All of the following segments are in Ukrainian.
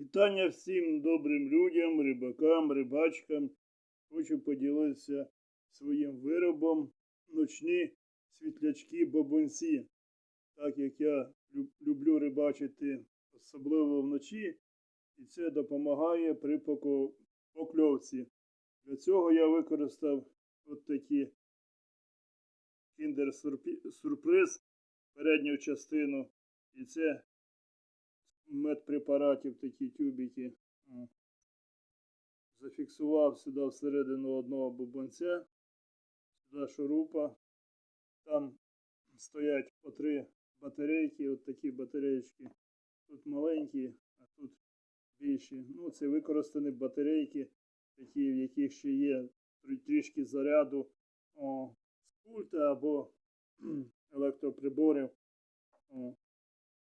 Вітання всім добрим людям, рибакам, рибачкам. Хочу поділитися своїм виробом ночні світлячки бабунці. Так як я люблю рибачити особливо вночі, і це допомагає при покльовці. Для цього я використав от такі кіндер сюрприз передню частину. І це медпрепаратів такі тюбики. Зафіксував сюди всередину одного бубонця, сюди шурупа. Там стоять по три батарейки, от такі батареєчки. Тут маленькі, а тут більші. Ну, це використані батарейки, такі, в яких ще є трішки заряду о, з пульта або електроприборів.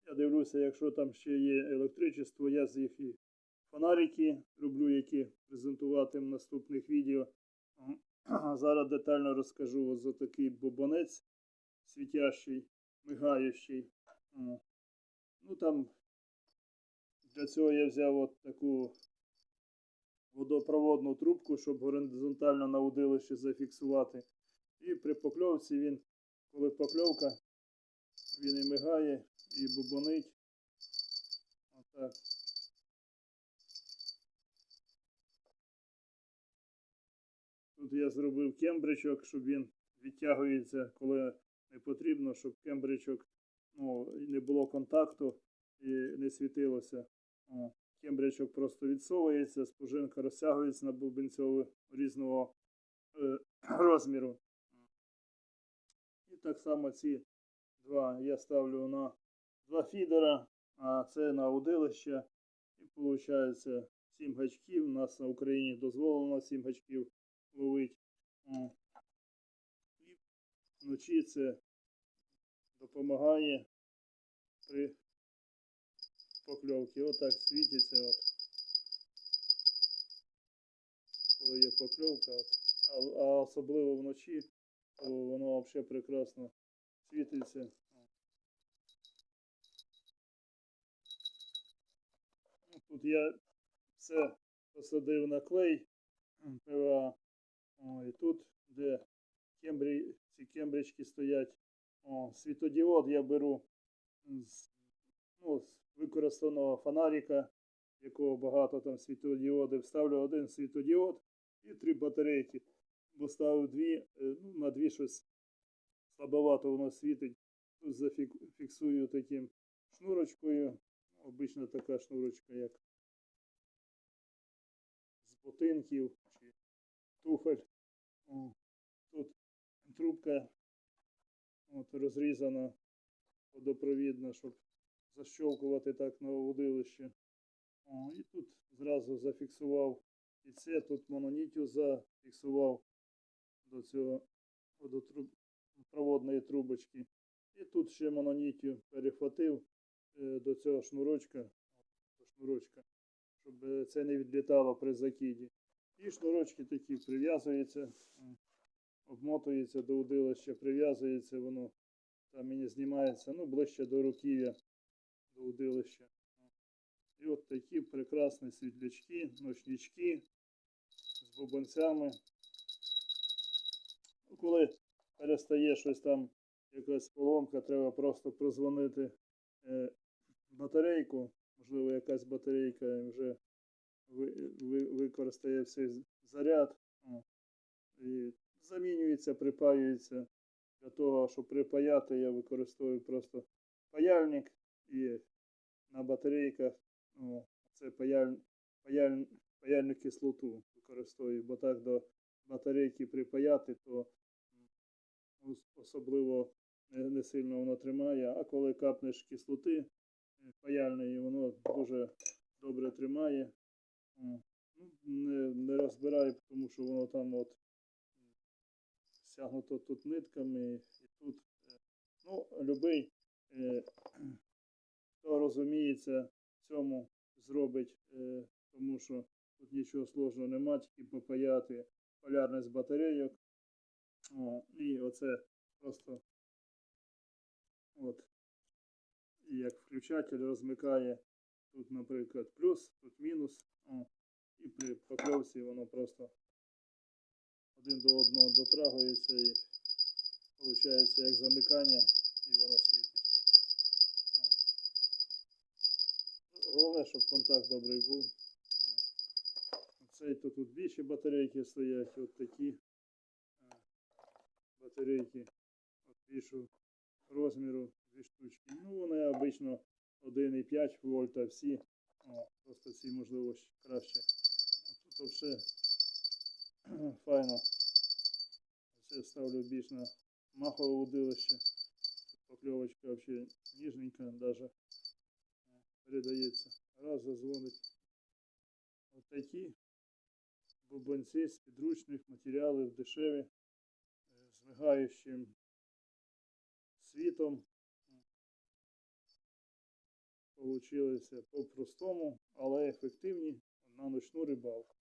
Я дивлюся, якщо там ще є електричество, я з їх і фонарики роблю, які презентуватиму в наступних відео. Зараз детально розкажу от за такий бобонець світящий, мигаючий. Ну там для цього я взяв от таку водопроводну трубку, щоб горизонтально на удилище зафіксувати. І при покльовці він, коли покльовка, він і мигає, і бубонить. Отак. Тут я зробив кембричок, щоб він відтягується, коли не потрібно, щоб кембричок ну, не було контакту і не світилося. Кембричок просто відсовується, спужинка розтягується на бубенцьову різного е, розміру. І так само ці два я ставлю на два фідера, а це на удилище. І виходить 7 гачків. У нас на Україні дозволено 7 гачків ловити. І вночі це допомагає при покльовці. Отак світиться. От. Коли є покльовка. От. А, а особливо вночі, то воно взагалі прекрасно світиться. Тут я все посадив на клей ПВА. О, і тут, де кембрі, ці кембрички стоять, о, світодіод я беру з, ну, з використаного фонарика, якого багато там світодіодів. Ставлю один світодіод і три батарейки. Бо ставив дві, е, ну, на дві щось слабовато воно світить. Тут зафіксую таким шнурочкою. Обична така шнурочка, як з ботинків чи туфель. Тут трубка от, розрізана водопровідна, щоб защолкувати так на удилище. О, і тут зразу зафіксував і це, тут мононітю зафіксував до цього водопроводної трубочки. І тут ще мононітю перехватив до цього шнурочка, шнурочка, щоб е, це не відлітало при закиді. І шнурочки такі прив'язуються, обмотуються до удилища, прив'язується воно, там і не знімається, ну, ближче до руків'я, до удилища. І от такі прекрасні світлячки, ночнички з бубонцями. Ну, Коли перестає щось там, якась поломка, треба просто прозвонити е, батарейку, можливо, якась батарейка вже ви, ви, використає всей заряд. І замінюється, припаюється. Для того, щоб припаяти, я використовую просто паяльник і на батарейках о, це паяль, паяль, паяльну кислоту використовую, бо так до батарейки припаяти, то особливо не, сильно воно тримає. А коли капнеш кислоти паяльної, воно дуже добре тримає. Ну, не, не розбираю, тому що воно там от стягнуто тут нитками і тут. е, Ну, любий, е, хто розуміється цьому, зробить, е, тому що тут нічого сложного нема, тільки попаяти полярність батарейок. О, і оце просто от, і як включатель розмикає Тут, наприклад, плюс, тут мінус. О. І при покльовці воно просто один до одного дотрагується і виходить як замикання, і воно світить. Головне, щоб контакт добрий був. Цей то тут більші батарейки стоять, от такі е, батарейки от більшого розміру, дві штучки. Ну, вони обично 1,5 вольта всі. О, просто ці можливо краще. Тут все файно. Це ставлю більш на махове удилище. Покльовочка взагалі ніжненька, навіть передається. Раз зазвонить. От такі бубенці з підручних матеріалів дешеві, е, з мигаючим світом. Получилися по-простому, але ефективні на ночну рибалку.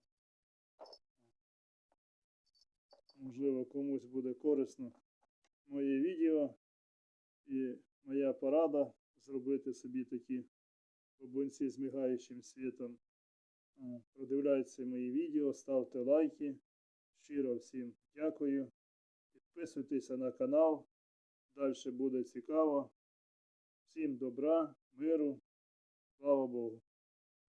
Можливо, комусь буде корисно моє відео і моя порада зробити собі такі бубенці з мигаючим світом. Е, Продивляйте мої відео, ставте лайки. Щиро всім дякую. Підписуйтеся на канал. Далі буде цікаво. Всім добра, миру. Slava Bohu.